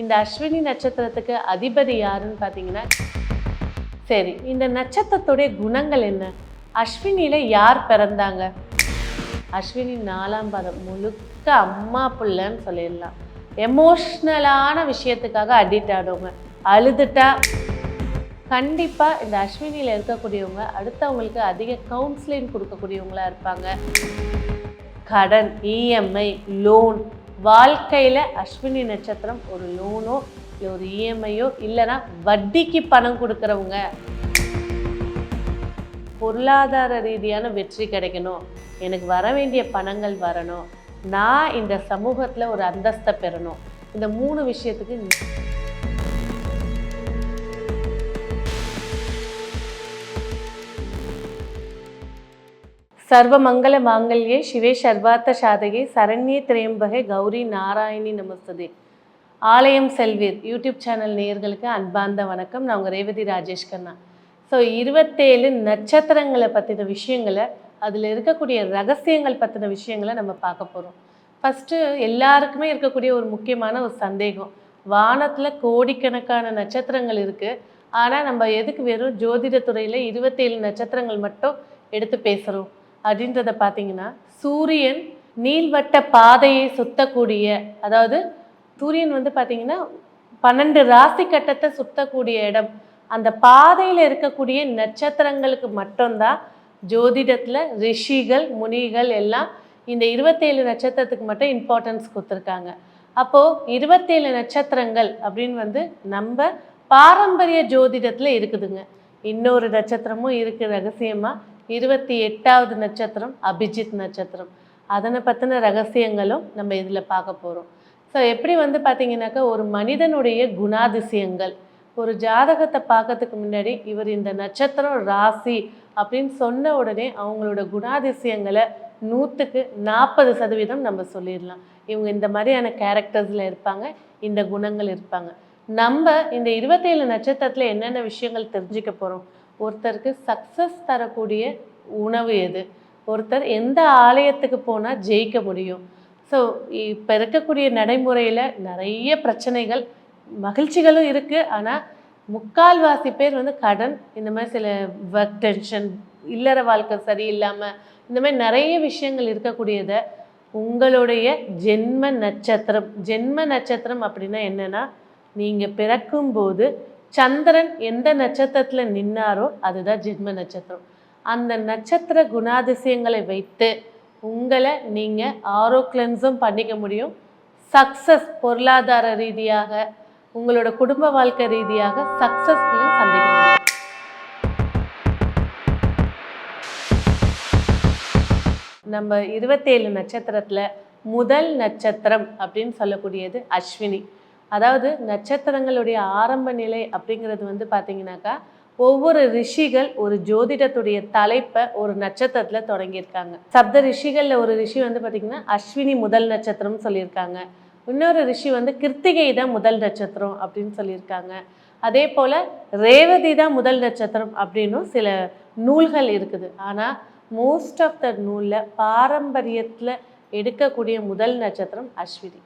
இந்த அஸ்வினி நட்சத்திரத்துக்கு அதிபதி யாருன்னு பார்த்தீங்கன்னா சரி இந்த நட்சத்திரத்துடைய குணங்கள் என்ன? அஸ்வினியில் யார் பிறந்தாங்க? அஸ்வினி நாலாம் பாதம் முழுக்க அம்மா பிள்ளைன்னு சொல்லிடலாம். எமோஷ்னலான விஷயத்துக்காக அடிக்ட் ஆனவங்க. அழுதுட்டா கண்டிப்பாக இந்த அஸ்வினியில் இருக்கக்கூடியவங்க அடுத்தவங்களுக்கு அதிக கவுன்சிலிங் கொடுக்கக்கூடியவங்களா இருப்பாங்க. கடன் இஎம்ஐ லோன் வாழ்க்கையில் அஸ்வினி நட்சத்திரம் ஒரு லோனோ இல்லை ஒரு இஎம்ஐயோ இல்லைன்னா வட்டிக்கு பணம் கொடுக்குறவங்க. பொருளாதார ரீதியான வெற்றி கிடைக்கணும். எனக்கு வர வேண்டிய பணங்கள் வரணும். நான் இந்த சமூகத்தில் ஒரு அந்தஸ்தை பெறணும். இந்த மூணு விஷயத்துக்கு சர்வமங்கல மாங்கல்யே சிவே சர்வார்த்த சாதகே சரண்யே திரையம்பகை கௌரி நாராயணி நமஸ்ததே. ஆலயம் செல்வீர் யூடியூப் சேனல் நேயர்களுக்கு அன்பார்ந்த வணக்கம். நான் உங்கள் ரேவதி ராஜேஷ் கண்ணா. ஸோ இருபத்தேழு நட்சத்திரங்களை பற்றின விஷயங்களை அதில் இருக்கக்கூடிய ரகசியங்கள் பற்றின விஷயங்களை நம்ம பார்க்க போகிறோம் ஃபஸ்ட்டு எல்லாருக்குமே இருக்கக்கூடிய ஒரு முக்கியமான ஒரு சந்தேகம். வானத்தில் கோடிக்கணக்கான நட்சத்திரங்கள் இருக்குது ஆனால் நம்ம எதுக்கு வெறும் ஜோதிடத்துறையில் இருபத்தேழு நட்சத்திரங்கள் மட்டும் எடுத்து பேசுகிறோம் அப்படின்றத பார்த்தீங்கன்னா சூரியன் நீள்வட்ட பாதையை சுத்தக்கூடிய அதாவது சூரியன் வந்து பார்த்தீங்கன்னா பன்னெண்டு ராசி கட்டத்தை சுத்தக்கூடிய இடம். அந்த பாதையில் இருக்கக்கூடிய நட்சத்திரங்களுக்கு மட்டும்தான் ஜோதிடத்தில் ரிஷிகள் முனிகள் எல்லாம் இந்த இருபத்தேழு நட்சத்திரத்துக்கு மட்டும் இம்பார்ட்டன்ஸ் கொடுத்துருக்காங்க. அப்போது இருபத்தேழு நட்சத்திரங்கள் அப்படின்னு வந்து நம்ம பாரம்பரிய ஜோதிடத்தில் இருக்குதுங்க. இன்னொரு நட்சத்திரமும் இருக்குது ரகசியமாக இருபத்தி எட்டாவது நட்சத்திரம் அபிஜித் நட்சத்திரம். அதனை பற்றின ரகசியங்களும் நம்ம இதில் பார்க்க போகிறோம் ஸோ எப்படி வந்து பார்த்தீங்கன்னாக்கா ஒரு மனிதனுடைய குணாதிசயங்கள். ஒரு ஜாதகத்தை பார்க்கறதுக்கு முன்னாடி இவர் இந்த நட்சத்திரம் ராசி அப்படின்னு சொன்ன உடனே அவங்களோட குணாதிசயங்களை நூற்றுக்கு நாற்பது சதவீதம் நம்ம சொல்லிடலாம். இவங்க இந்த மாதிரியான கேரக்டர்ஸில் இருப்பாங்க இந்த குணங்கள் இருப்பாங்க. நம்ம இந்த இருபத்தேழு நட்சத்திரத்தில் என்னென்ன விஷயங்கள் தெரிஞ்சுக்க போகிறோம் ஒருத்தருக்கு சக்ஸஸ் தரக்கூடிய உணவு எது? ஒருத்தர் எந்த ஆலயத்துக்கு போனால் ஜெயிக்க முடியும்? ஸோ இப்போ இருக்கக்கூடிய நடைமுறையில் நிறைய பிரச்சனைகள் மகிழ்ச்சிகளும் இருக்குது ஆனால் முக்கால்வாசி பேர் வந்து கடன் இந்த மாதிரி சில ஒர்க் டென்ஷன் இல்லற வாழ்க்கை சரியில்லாமல் இந்த மாதிரி நிறைய விஷயங்கள் இருக்கக்கூடியதை உங்களுடைய ஜென்ம நட்சத்திரம் ஜென்ம நட்சத்திரம் அப்படின்னா என்னென்னா நீங்கள் பிறக்கும்போது சந்திரன் எந்த நட்சத்திரத்தில் நின்னாரோ அதுதான் ஜென்ம நட்சத்திரம். அந்த நட்சத்திர குணாதிசயங்களை வைத்து உங்களை நீங்கள் ஆரோ கிளென்ஸும் பண்ணிக்க முடியும். சக்ஸஸ் பொருளாதார ரீதியாக உங்களோட குடும்ப வாழ்க்கை ரீதியாக சக்ஸஸ்ஃபுல்லாக சந்திக்க முடியும். நம்ம இருபத்தேழு நட்சத்திரத்தில் முதல் நட்சத்திரம் அப்படின்னு சொல்லக்கூடியது அஸ்வினி. அதாவது நட்சத்திரங்களுடைய ஆரம்ப நிலை அப்படிங்கிறது வந்து பார்த்தீங்கன்னாக்கா ஒவ்வொரு ரிஷிகள் ஒரு ஜோதிடத்துடைய தலைப்பை ஒரு நட்சத்திரத்தில் தொடங்கியிருக்காங்க. சப்த ரிஷிகளில் ஒரு ரிஷி வந்து பார்த்திங்கன்னா அஸ்வினி முதல் நட்சத்திரம்னு சொல்லியிருக்காங்க. இன்னொரு ரிஷி வந்து கிருத்திகை தான் முதல் நட்சத்திரம் அப்படின்னு சொல்லியிருக்காங்க. அதே போல் ரேவதி தான் முதல் நட்சத்திரம் அப்படின்னும் சில நூல்கள் இருக்குது. ஆனால் மோஸ்ட் ஆஃப் த நூலில் பாரம்பரியத்தில் எடுக்கக்கூடிய முதல் நட்சத்திரம் அஸ்வினி.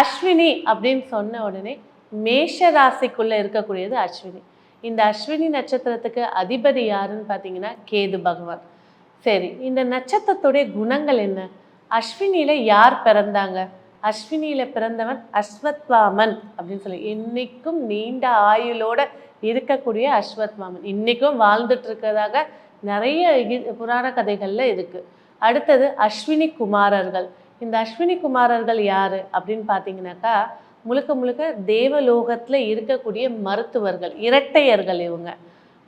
அஸ்வினி அப்படின்னு சொன்ன உடனே மேஷ ராசிக்குள்ளே இருக்கக்கூடியது அஸ்வினி. இந்த அஸ்வினி நட்சத்திரத்துக்கு அதிபதி யாருன்னு பார்த்தீங்கன்னா கேது பகவான். சரி இந்த நட்சத்திரத்துடைய குணங்கள் என்ன? அஸ்வினியில் யார் பிறந்தாங்க? அஸ்வினியில் பிறந்தவன் அஸ்வத்வாமன் அப்படின்னு சொல்லி இன்னைக்கும் நீண்ட ஆயுளோட இருக்கக்கூடிய அஸ்வத்வாமன் இன்றைக்கும் வாழ்ந்துட்டு இருக்கிறதாக நிறைய புராண கதைகளில் இருக்குது அடுத்தது அஸ்வினி குமாரர்கள். இந்த அஸ்வினி குமாரர்கள் யார் அப்படின்னு பார்த்தீங்கன்னாக்கா முழுக்க முழுக்க தேவலோகத்தில் இருக்கக்கூடிய மருத்துவர்கள் இரட்டையர்கள் இவங்க.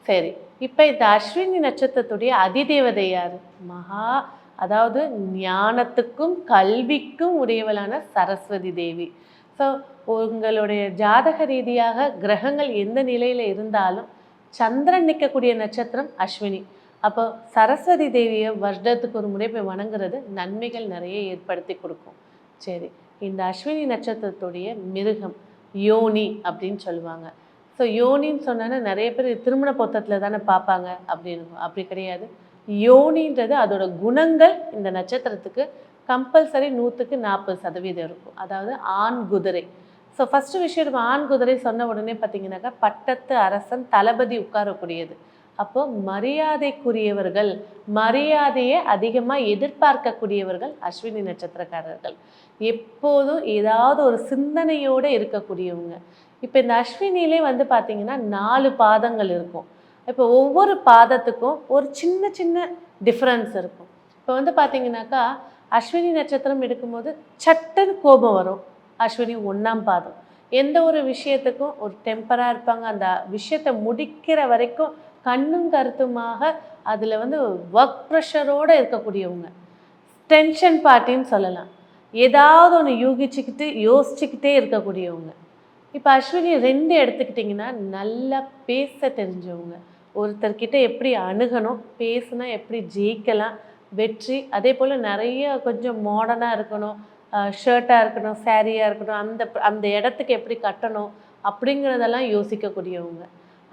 சரி இப்போ இந்த அஸ்வினி நட்சத்திரத்துடைய அதிதேவதை யார்? மகா அதாவது ஞானத்துக்கும் கல்விக்கும் உடையவளான சரஸ்வதி தேவி. ஸோ உங்களுடைய ஜாதக ரீதியாக கிரகங்கள் எந்த நிலையில் இருந்தாலும் சந்திரன் நிற்கக்கூடிய நட்சத்திரம் அஸ்வினி. அப்போ சரஸ்வதி தேவியை வருடத்துக்கு ஒரு முறை போய் வணங்குறது நன்மைகள் நிறைய ஏற்படுத்தி கொடுக்கும். சரி இந்த அஸ்வினி நட்சத்திரத்துடைய மிருகம் யோனி அப்படின்னு சொல்லுவாங்க. ஸோ யோனின்னு சொன்னோன்னா நிறைய பேர் திருமண பொத்தத்தில் தானே பார்ப்பாங்க அப்படின்னு. அப்படி கிடையாது. யோனின்றது அதோட குணங்கள் இந்த நட்சத்திரத்துக்கு கம்பல்சரி நூற்றுக்கு நாற்பது சதவீதம் இருக்கும். அதாவது ஆண் குதிரை. ஸோ ஃபஸ்ட்டு விஷயம் நம்ம ஆண் குதிரை சொன்ன உடனே பார்த்தீங்கன்னாக்கா பட்டத்து அரசன் தளபதி உட்காரக்கூடியது. அப்போ மரியாதைக்குரியவர்கள் மரியாதையை அதிகமாக எதிர்பார்க்கக்கூடியவர்கள் அஸ்வினி நட்சத்திரக்காரர்கள். எப்போதும் ஏதாவது ஒரு சிந்தனையோடு இருக்கக்கூடியவங்க. இப்போ இந்த அஸ்வினிலே வந்து பார்த்தீங்கன்னா நாலு பாதங்கள் இருக்கும். இப்போ ஒவ்வொரு பாதத்துக்கும் ஒரு சின்ன சின்ன டிஃப்ரென்ஸ் இருக்கும். இப்போ வந்து பார்த்தீங்கன்னாக்கா அஸ்வினி நட்சத்திரம் எடுக்கும்போது சட்டன் கோபம் வரும். அஸ்வினி ஒன்றாம் பாதம். எந்த ஒரு விஷயத்துக்கும் ஒரு டெம்பராக இருப்பாங்க. அந்த விஷயத்தை முடிக்கிற வரைக்கும் கண்ணும் கருத்துமாக அதில் வந்து ஒர்க் ப்ரெஷரோடு இருக்கக்கூடியவங்க. டென்ஷன் பார்ட்டின்னு சொல்லலாம். ஏதாவது ஒன்று யூகிச்சுக்கிட்டு யோசிச்சுக்கிட்டே இருக்கக்கூடியவங்க. இப்போ அஸ்வினி ரெண்டு எடுத்துக்கிட்டிங்கன்னா நல்லா பேச தெரிஞ்சவங்க. ஒருத்தர்கிட்ட எப்படி அணுகணும் பேசுனா எப்படி ஜெயிக்கலாம் வெற்றி அதே போல் நிறைய கொஞ்சம் மாடர்னாக இருக்கணும் ஷர்ட்டாக இருக்கணும் சேரீயாக இருக்கணும் அந்த அந்த இடத்துக்கு எப்படி கட்டணும் அப்படிங்கிறதெல்லாம் யோசிக்கக்கூடியவங்க.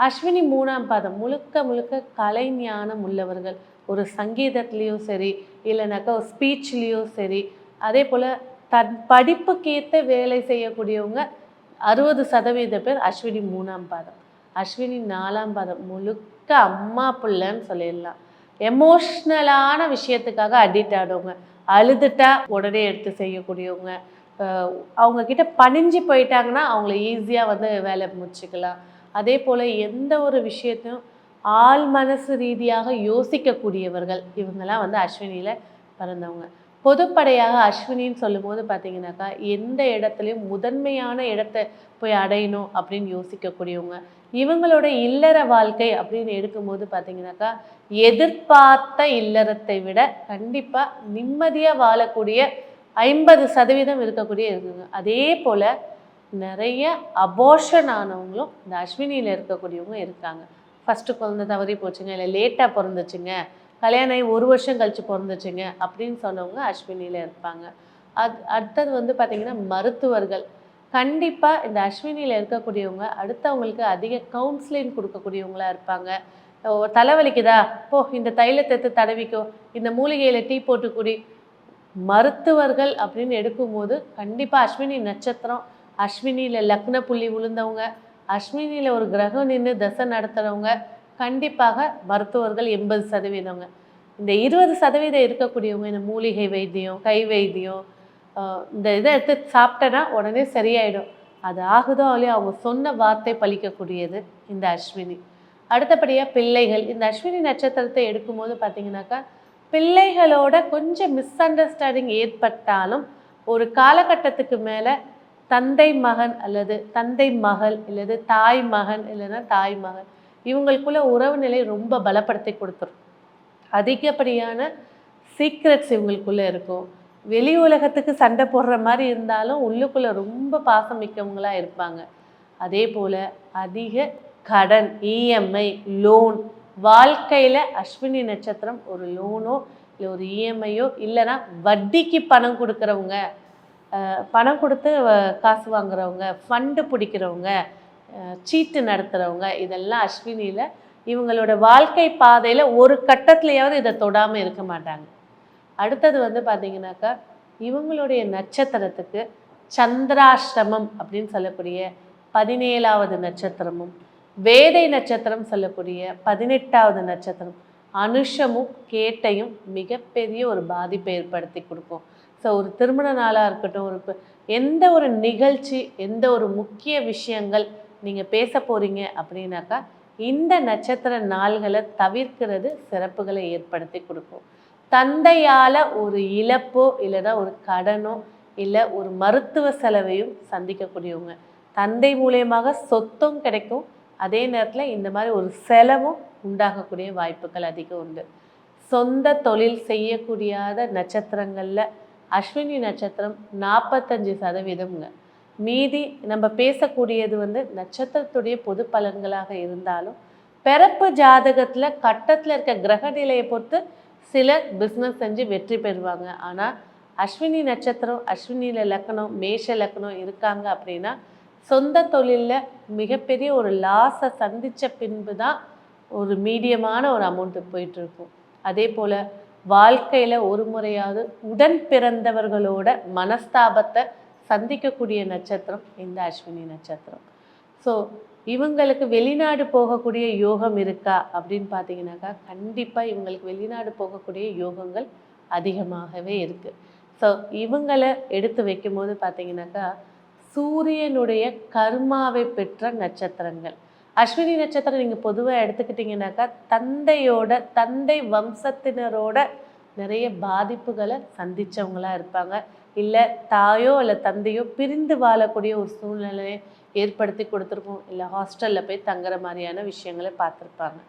அஸ்வினி மூணாம் பாதம். முழுக்க முழுக்க கலைஞானம் உள்ளவர்கள். ஒரு சங்கீதத்துலேயும் சரி இல்லைனாக்கா ஒரு ஸ்பீச்லேயும் சரி. அதே போல் தன் படிப்புக்கேற்ற வேலை செய்யக்கூடியவங்க அறுபது சதவீத பேர் அஸ்வினி மூணாம் பாதம். அஸ்வினி நாலாம் பாதம். முழுக்க அம்மா பிள்ளைன்னு சொல்லிடலாம். எமோஷ்னலான விஷயத்துக்காக அடிக்ட் ஆடுவங்க அழுதுட்டா உடனே எடுத்து செய்யக்கூடியவங்க. அவங்கக்கிட்ட பணிஞ்சு போயிட்டாங்கன்னா அவங்கள ஈஸியாக வந்து வேலை முடிச்சுக்கலாம். அதே போல் எந்த ஒரு விஷயத்தையும் ஆள் மனசு ரீதியாக யோசிக்கக்கூடியவர்கள். இவங்கெல்லாம் வந்து அஸ்வினியில் பிறந்தவங்க. பொதுப்படையாக அஸ்வினின்னு சொல்லும்போது பார்த்தீங்கன்னாக்கா எந்த இடத்துலையும் முதன்மையான இடத்தை போய் அடையணும் அப்படின்னு யோசிக்கக்கூடியவங்க. இவங்களோட இல்லற வாழ்க்கை அப்படின்னு எடுக்கும்போது பார்த்தீங்கன்னாக்கா எதிர்பார்த்த இல்லறத்தை விட கண்டிப்பாக நிம்மதியாக வாழக்கூடிய ஐம்பது சதவீதம் இருக்கக்கூடிய இருக்குங்க அதே போல் நிறைய அபோஷன் ஆனவங்களும் இந்த அஸ்வினியில் இருக்கக்கூடியவங்க இருக்காங்க. ஃபஸ்ட்டு குழந்தை தவறி போச்சுங்க இல்லை லேட்டாக பிறந்துச்சுங்க கல்யாணம் ஆகி ஒரு வருஷம் கழிச்சு பிறந்துச்சுங்க அப்படின்னு சொன்னவங்க அஸ்வினியில் இருப்பாங்க. அது அடுத்தது வந்து பார்த்திங்கன்னா மருத்துவர்கள். கண்டிப்பாக இந்த அஸ்வினியில் இருக்கக்கூடியவங்க அடுத்தவங்களுக்கு அதிக கவுன்சிலிங் கொடுக்கக்கூடியவங்களா இருப்பாங்க. தலைவலிக்குதா? போ இந்த தைலத்தை தடவிக்கோ இந்த மூலிகையில் டீ போட்டு குடி. மருத்துவர்கள் அப்படின்னு எடுக்கும்போது கண்டிப்பாக அஸ்வினி நட்சத்திரம் அஸ்வினியில் லக்ன புள்ளி விழுந்தவங்க அஸ்வினியில் ஒரு கிரகம் நின்று தசை நடத்துகிறவங்க கண்டிப்பாக மருத்துவர்கள் எண்பது சதவீதங்க. இந்த இருபது சதவீதம் இருக்கக்கூடியவங்க இந்த மூலிகை வைத்தியம் கை வைத்தியம் இந்த இதை எடுத்து சாப்பிட்டேன்னா உடனே சரியாயிடும். அது ஆகுதோ இல்லையோ அவங்க சொன்ன வார்த்தை பலிக்கக்கூடியது இந்த அஸ்வினி. அடுத்தபடியாக பிள்ளைகள். இந்த அஸ்வினி நட்சத்திரத்தை எடுக்கும்போது பார்த்தீங்கன்னாக்கா பிள்ளைகளோட கொஞ்சம் மிஸ் அண்டர்ஸ்டாண்டிங் ஏற்பட்டாலும் ஒரு காலகட்டத்துக்கு மேலே தந்தை மகன் அல்லது தந்தை மகள் அல்லது தாய் மகன் இல்லைன்னா தாய் மகன். இவங்களுக்குள்ள உறவு நிலை ரொம்ப பலப்படுத்தி கொடுத்துரும். அதிகப்படியான சீக்ரெட்ஸ் இவங்களுக்குள்ள இருக்கும். வெளி உலகத்துக்கு சண்டை போடுற மாதிரி இருந்தாலும் உள்ளுக்குள்ள ரொம்ப பாசம் மிக்கவங்களாக இருப்பாங்க. அதே போல் அதிக கடன் இஎம்ஐ லோன் வாழ்க்கையில் அஸ்வினி நட்சத்திரம் ஒரு லோனோ இல்லை ஒரு இஎம்ஐயோ இல்லைன்னா வட்டிக்கு பணம் கொடுக்குறவங்க பணம் கொடுத்து காசு வாங்குறவங்க ஃபண்டு பிடிக்கிறவங்க சீட்டு நடத்துகிறவங்க இதெல்லாம் அஸ்வினியில் இவங்களோட வாழ்க்கை பாதையில் ஒரு கட்டத்துலையாவது இதை தொடாமல் இருக்க மாட்டாங்க. அடுத்தது வந்து பார்த்திங்கனாக்கா இவங்களுடைய நட்சத்திரத்துக்கு சந்திராஷ்டமம் அப்படின்னு சொல்லக்கூடிய பதினேழாவது நட்சத்திரமும் வேதை நட்சத்திரம் சொல்லக்கூடிய பதினெட்டாவது நட்சத்திரம் அனுஷமும் கேட்டையும் மிகப்பெரிய ஒரு பாதிப்பை ஏற்படுத்தி கொடுக்கும். ஸோ ஒரு திருமண நாளாக இருக்கட்டும் ஒரு எந்த ஒரு நிகழ்ச்சி எந்த ஒரு முக்கிய விஷயங்கள் நீங்கள் பேச போகிறீங்க அப்படின்னாக்கா இந்த நட்சத்திர நாள்களை தவிர்க்கிறது சிறப்புகளை ஏற்படுத்தி கொடுக்கும். தந்தையால் ஒரு இழப்போ இல்லைன்னா ஒரு கடனோ இல்லை ஒரு மருத்துவ செலவையும் சந்திக்கக்கூடியவங்க. தந்தை மூலியமாக சொத்தும் கிடைக்கும். அதே நேரத்தில் இந்த மாதிரி ஒரு செலவும் உண்டாகக்கூடிய வாய்ப்புகள் அதிகம் உண்டு. சொந்த தொழில் செய்யக்கூடியாத நட்சத்திரங்களில் அஸ்வினி நட்சத்திரம் நாற்பத்தஞ்சு சதவீதம்ங்க. மீதி நம்ம பேசக்கூடியது வந்து நட்சத்திரத்துடைய பொது பலன்களாக இருந்தாலும் பிறப்பு ஜாதகத்தில் கட்டத்தில் இருக்க கிரக நிலையை பொறுத்து சிலர் பிஸ்னஸ் செஞ்சு வெற்றி பெறுவாங்க. ஆனால் அஸ்வினி நட்சத்திரம் அஸ்வினியில் லக்கணம் மேஷ லக்கணம் இருக்காங்க அப்படின்னா சொந்த தொழிலில் மிகப்பெரிய ஒரு லாஸை சந்தித்த பின்பு தான் ஒரு மீடியமான ஒரு அமௌண்ட்டு போயிட்டுருக்கும் அதே போல் வாழ்க்கையில் ஒரு முறையாவது உடன் பிறந்தவர்களோட மனஸ்தாபத்தை சந்திக்கக்கூடிய நட்சத்திரம் இந்த அஸ்வினி நட்சத்திரம். ஸோ இவங்களுக்கு வெளிநாடு போகக்கூடிய யோகம் இருக்கா அப்படின்னு பார்த்தீங்கன்னாக்கா கண்டிப்பாக இவங்களுக்கு வெளிநாடு போகக்கூடிய யோகங்கள் அதிகமாகவே இருக்குது ஸோ இவங்களை எடுத்து வைக்கும்போது பார்த்தீங்கன்னாக்கா சூரியனுடைய கர்மாவை பெற்ற நட்சத்திரங்கள். அஸ்வினி நட்சத்திரம் நீங்கள் பொதுவாக எடுத்துக்கிட்டிங்கனாக்கா தந்தையோட தந்தை வம்சத்தினரோட நிறைய பாதிப்புகளை சந்தித்தவங்களாக இருப்பாங்க. இல்லை தாயோ இல்லை தந்தையோ பிரிந்து வாழக்கூடிய ஒரு சூழ்நிலையை ஏற்படுத்தி கொடுத்துருக்கோம். இல்லை ஹாஸ்டலில் போய் தங்குற மாதிரியான விஷயங்களை பார்த்துருப்பாங்க.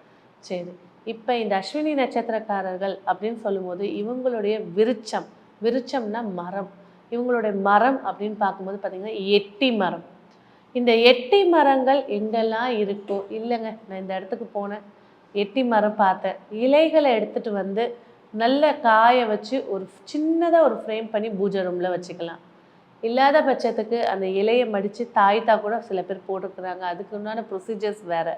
சரி இப்போ இந்த அஸ்வினி நட்சத்திரக்காரர்கள் அப்படின்னு சொல்லும்போது இவங்களுடைய விருச்சம் விருச்சம்னா மரம். இவங்களுடைய மரம் அப்படின்னு பார்க்கும்போது பார்த்திங்கன்னா எட்டி மரம். இந்த எட்டி மரங்கள் எங்கெல்லாம் இருக்கோ இல்லைங்க நான் இந்த இடத்துக்கு போனேன். எட்டி மரம் பார்த்தேன். இலைகளை எடுத்துகிட்டு வந்து நல்ல காய வச்சு ஒரு சின்னதாக ஒரு ஃப்ரேம் பண்ணி பூஜை ரூமில் வச்சுக்கலாம். இல்லாத பட்சத்துக்கு அந்த இலையை மடித்து தாய்த்தா கூட சில பேர் போட்டுக்கிறாங்க. அதுக்கு உண்டான ப்ரொசீஜர்ஸ் வேறு.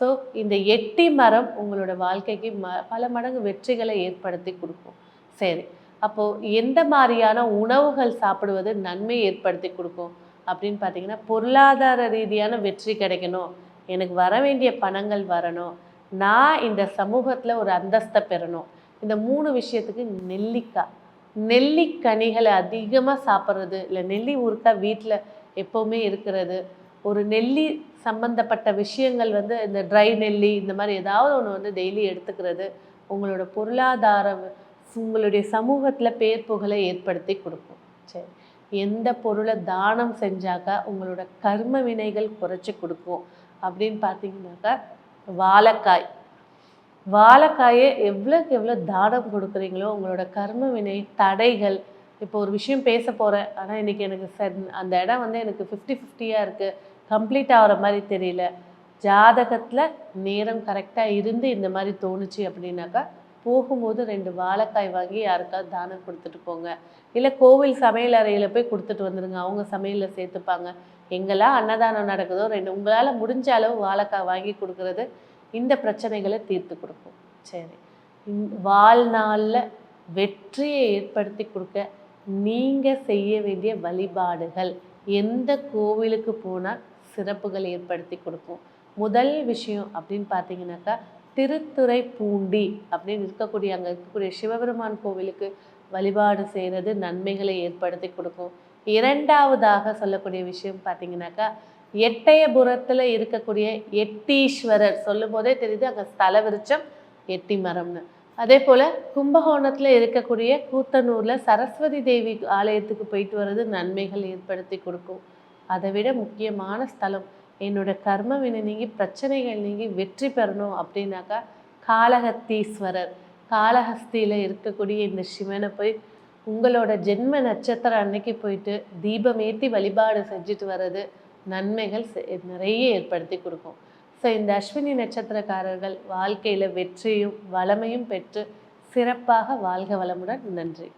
ஸோ இந்த எட்டி மரம் உங்களோட வாழ்க்கைக்கு ம பல மடங்கு வெற்றிகளை ஏற்படுத்தி கொடுக்கும். சரி. அப்போது எந்த மாதிரியான உணவுகள் சாப்பிடுவது நன்மை ஏற்படுத்தி கொடுக்கும்? அப்படின்னு பார்த்தீங்கன்னா பொருளாதார ரீதியான வெற்றி கிடைக்கணும். எனக்கு வர வேண்டிய பணங்கள் வரணும். நான் இந்த சமூகத்தில் ஒரு அந்தஸ்தை பெறணும். இந்த மூணு விஷயத்துக்கு நெல்லிக்காய் நெல்லிக்கனிகளை அதிகமாக சாப்பிட்றது இல்லை நெல்லி ஊறுக்காய் வீட்டில் எப்போவுமே இருக்கிறது. ஒரு நெல்லி சம்மந்தப்பட்ட விஷயங்கள் வந்து இந்த ட்ரை நெல்லி இந்த மாதிரி ஏதாவது ஒன்று வந்து டெய்லி எடுத்துக்கிறது உங்களோட பொருளாதார உங்களுடைய சமூகத்தில் பேர் புகழை ஏற்படுத்தி கொடுக்கும். சரி. எந்த பொருளை தானம் செஞ்சாக்கா உங்களோட கர்ம வினைகள் குறைச்சி கொடுக்கும். அப்படின்னு பார்த்தீங்கன்னாக்கா வாழைக்காய். வாழைக்காயை எவ்வளோக்கு எவ்வளோ தானம் கொடுக்குறீங்களோ உங்களோட கர்ம வினை தடைகள் இப்போ ஒரு விஷயம் பேச போகிறேன் ஆனால் இன்றைக்கி எனக்கு சரி அந்த இடம் வந்து எனக்கு ஃபிஃப்டி ஃபிஃப்டியாக இருக்குது கம்ப்ளீட் ஆகிற மாதிரி தெரியல. ஜாதகத்தில் நேரம் கரெக்டாக இருந்து இந்த மாதிரி தோணுச்சு அப்படின்னாக்கா போகும்போது ரெண்டு வாழைக்காய் வாங்கி யாருக்காவது தானம் கொடுத்துட்டு போங்க. இல்லை கோவில் சமையல் அறையில் போய் கொடுத்துட்டு வந்துடுங்க அவங்க சமையலில் சேர்த்துப்பாங்க. எங்கெல்லாம் அன்னதானம் நடக்குதோ ரெண்டு உங்களால் முடிஞ்ச அளவு வாழைக்காய் வாங்கி கொடுக்குறது இந்த பிரச்சனைகளை தீர்த்து கொடுக்கும். சரி. வாழ்நாளில் வெற்றியை ஏற்படுத்தி கொடுக்க நீங்கள் செய்ய வேண்டிய வழிபாடுகள் எந்த கோவிலுக்கு போனால் சிறப்புகள் ஏற்படுத்தி கொடுக்கும். முதல் விஷயம் அப்படின்னு பார்த்தீங்கன்னாக்கா திருத்துறை பூண்டி அப்படின்னு இருக்கக்கூடிய அங்கே இருக்கக்கூடிய சிவபெருமான் கோவிலுக்கு வழிபாடு செய்கிறது நன்மைகளை ஏற்படுத்தி கொடுக்கும். இரண்டாவதாக சொல்லக்கூடிய விஷயம் பார்த்தீங்கன்னாக்கா எட்டயபுரத்தில் இருக்கக்கூடிய எட்டீஸ்வரர் சொல்லும் போதே தெரியுது அங்கே ஸ்தல விருட்சம் எட்டி மரம்னு. அதே போல் கும்பகோணத்தில் இருக்கக்கூடிய கூத்தனூரில் சரஸ்வதி தேவி ஆலயத்துக்கு போயிட்டு வர்றது நன்மைகள் ஏற்படுத்தி கொடுக்கும். அதை விட முக்கியமான ஸ்தலம் என்னோட கர்ம வினை நீங்கி பிரச்சனைகள் நீங்கி வெற்றி பெறணும் அப்படின்னாக்கா காலகத்தீஸ்வரர். காளஹஸ்தியில் இருக்கக்கூடிய இந்த சிவனை போய் உங்களோட ஜென்ம நட்சத்திரம் அன்னைக்கு போயிட்டு தீபம் ஏற்றி வழிபாடு செஞ்சுட்டு வர்றது நன்மைகள் நிறைய ஏற்படுத்தி கொடுக்கும். ஸோ இந்த அஸ்வினி நட்சத்திரக்காரர்கள் வாழ்க்கையில் வெற்றியும் வளமையும் பெற்று சிறப்பாக வாழ்க வளமுடன் நன்றி.